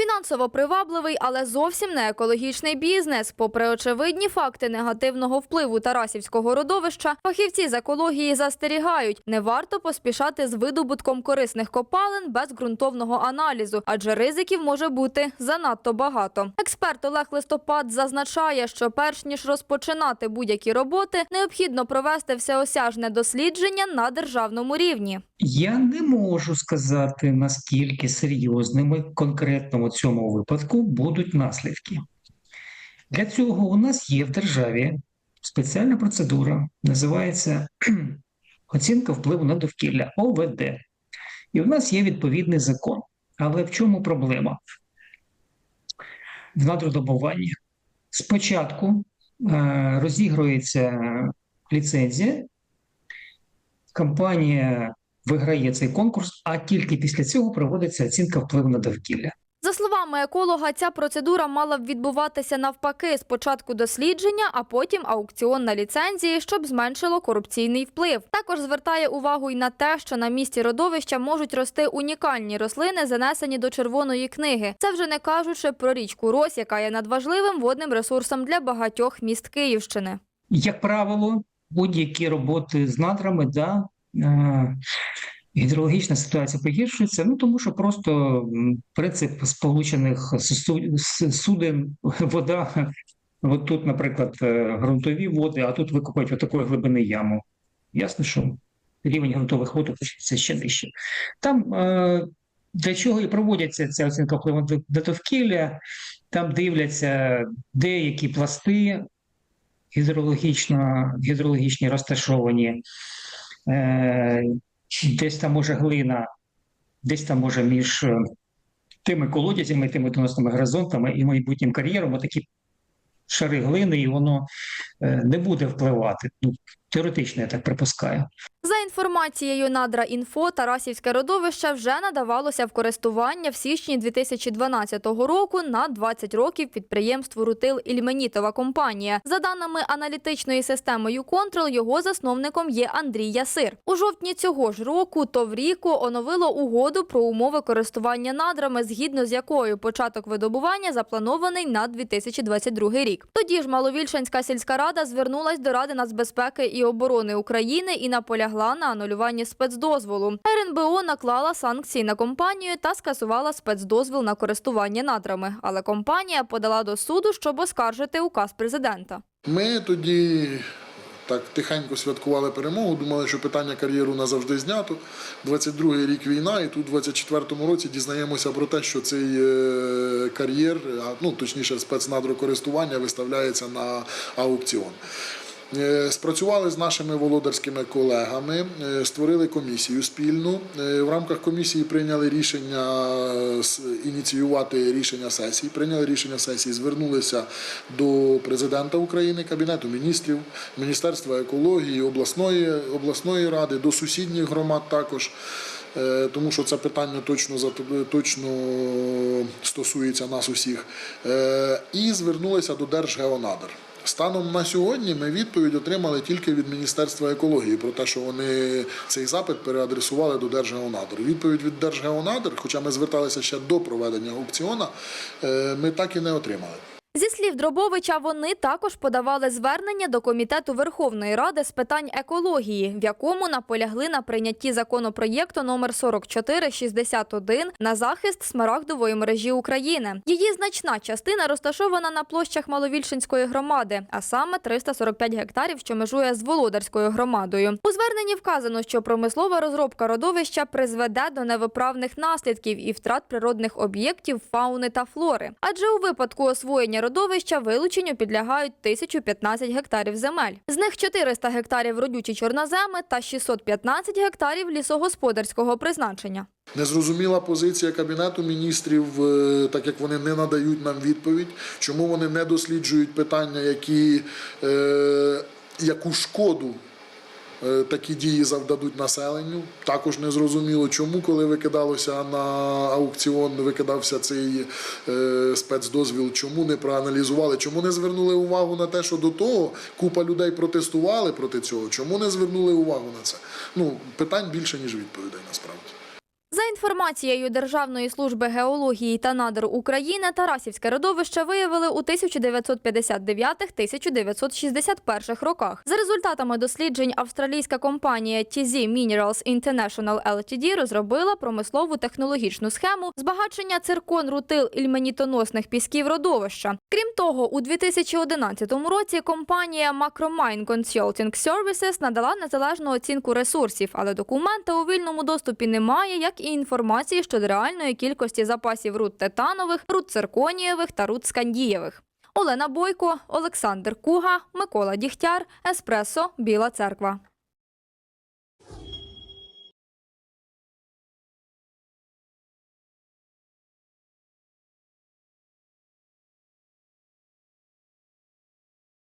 Фінансово привабливий, але зовсім не екологічний бізнес. Попри очевидні факти негативного впливу Тарасівського родовища, фахівці з екології застерігають, не варто поспішати з видобутком корисних копалин без ґрунтовного аналізу, адже ризиків може бути занадто багато. Експерт Олег Листопад зазначає, що перш ніж розпочинати будь-які роботи, необхідно провести всеосяжне дослідження на державному рівні. Я не можу сказати, наскільки серйозними конкретно у цьому випадку будуть наслідки. Для цього у нас є в державі спеціальна процедура, називається оцінка впливу на довкілля ОВД. І в нас є відповідний закон. Але в чому проблема? В надродобуванні. Спочатку е, розігрується ліцензія, компанія виграє цей конкурс, а тільки після цього проводиться оцінка впливу на довкілля. Словами еколога, ця процедура мала б відбуватися навпаки: спочатку дослідження, а потім аукціон на ліцензії, щоб зменшило корупційний вплив. Також звертає увагу й на те, що на місці родовища можуть рости унікальні рослини, занесені до червоної книги. Це вже не кажучи про річку Рось, яка є надважливим водним ресурсом для багатьох міст Київщини. Як правило, будь-які роботи з надрами, да, е, гідрологічна ситуація погіршується, ну тому що просто принцип сполучених суден, вода. От тут, наприклад, е, ґрунтові води, а тут викопають отакої глибини яму. Ясно, що рівень ґрунтових вод опуститься ще нижче. Там е, для чого і проводяться ця оцінка впливу на довкілля, там дивляться деякі пласти гідрологічно, гідрологічні розташовані, е, десь там може глина, десь там може між е, тими колодязями, тими доносними горизонтами і майбутнім кар'єром отакі шари глини, і воно не буде впливати. Ну, теоретично, я так припускаю. За інформацією Надра Інфо, Тарасівське родовище вже надавалося в користування в січні 2012 року на 20 років підприємству Рутил Ільменітова компанія. За даними аналітичної системи «Юконтрол», його засновником є Андрій Ясир. У жовтні цього ж року Товріко оновило угоду про умови користування надрами, згідно з якою початок видобування запланований на 2022 рік. Тоді ж Маловільшанська сільська рада звернулась до Ради нацбезпеки і оборони України і наполягла на анулюванні спецдозволу. РНБО наклала санкції на компанію та скасувала спецдозвіл на користування надрами. Але компанія подала до суду, щоб оскаржити указ президента. Ми тоді так тихенько святкували перемогу, думали, що питання кар'єру назавжди знято. 22-й рік війна, і тут у 24-му році дізнаємося про те, що цей е, кар'єр, ну точніше, спецнадрокористування виставляється на аукціон. Е, Спрацювали з нашими володарськими колегами, е, створили комісію спільну. Е, В рамках комісії прийняли рішення ініціювати рішення сесії. Прийняли рішення сесії, звернулися до президента України, Кабінету міністрів, Міністерства екології, обласної, обласної ради, до сусідніх громад також. Тому що це питання точно точно стосується нас усіх, і звернулися до Держгеонадр. Станом на сьогодні ми відповідь отримали тільки від Міністерства екології про те, що вони цей запит переадресували до Держгеонадр. Відповідь від Держгеонадр, хоча ми зверталися ще до проведення аукціону, е, ми так і не отримали. Зі слів Дробовича, вони також подавали звернення до комітету Верховної Ради з питань екології, в якому наполягли на прийнятті законопроєкту номер 4461 на захист смарагдової мережі України. Її значна частина розташована на площах Маловільшинської громади, а саме 345 гектарів, що межує з Володарською громадою. У зверненні вказано, що промислова розробка родовища призведе до невиправних наслідків і втрат природних об'єктів фауни та флори. Адже у випадку освоєння родовища вилученню підлягають 1015 гектарів земель. З них 400 гектарів родючі чорноземи та 615 гектарів лісогосподарського призначення. Незрозуміла позиція Кабінету міністрів, е, так як вони не надають нам відповідь, чому вони не досліджують питання, які, е, яку шкоду такі дії завдадуть населенню. Також не зрозуміло, чому, коли викидалося на аукціон, викидався цей е, спецдозвіл, чому не проаналізували, чому не звернули увагу на те, що до того купа людей протестували проти цього, чому не звернули увагу на це. Ну, питань більше, ніж відповідей насправді. За інформацією Державної служби геології та надр України, Тарасівське родовище виявили у 1959-1961 роках. За результатами досліджень австралійська компанія TZ Minerals International Ltd розробила промислову технологічну схему збагачення циркон, рутил ільменітоносних пісків родовища. Крім того, у 2011 році компанія Macromine Consulting Services надала незалежну оцінку ресурсів, але документа у вільному доступі немає, як і інформації щодо реальної кількості запасів руд титанових, руд цирконієвих та руд скандієвих. Олена Бойко, Олександр Куга, Микола Дігтяр, Еспресо, Біла Церква.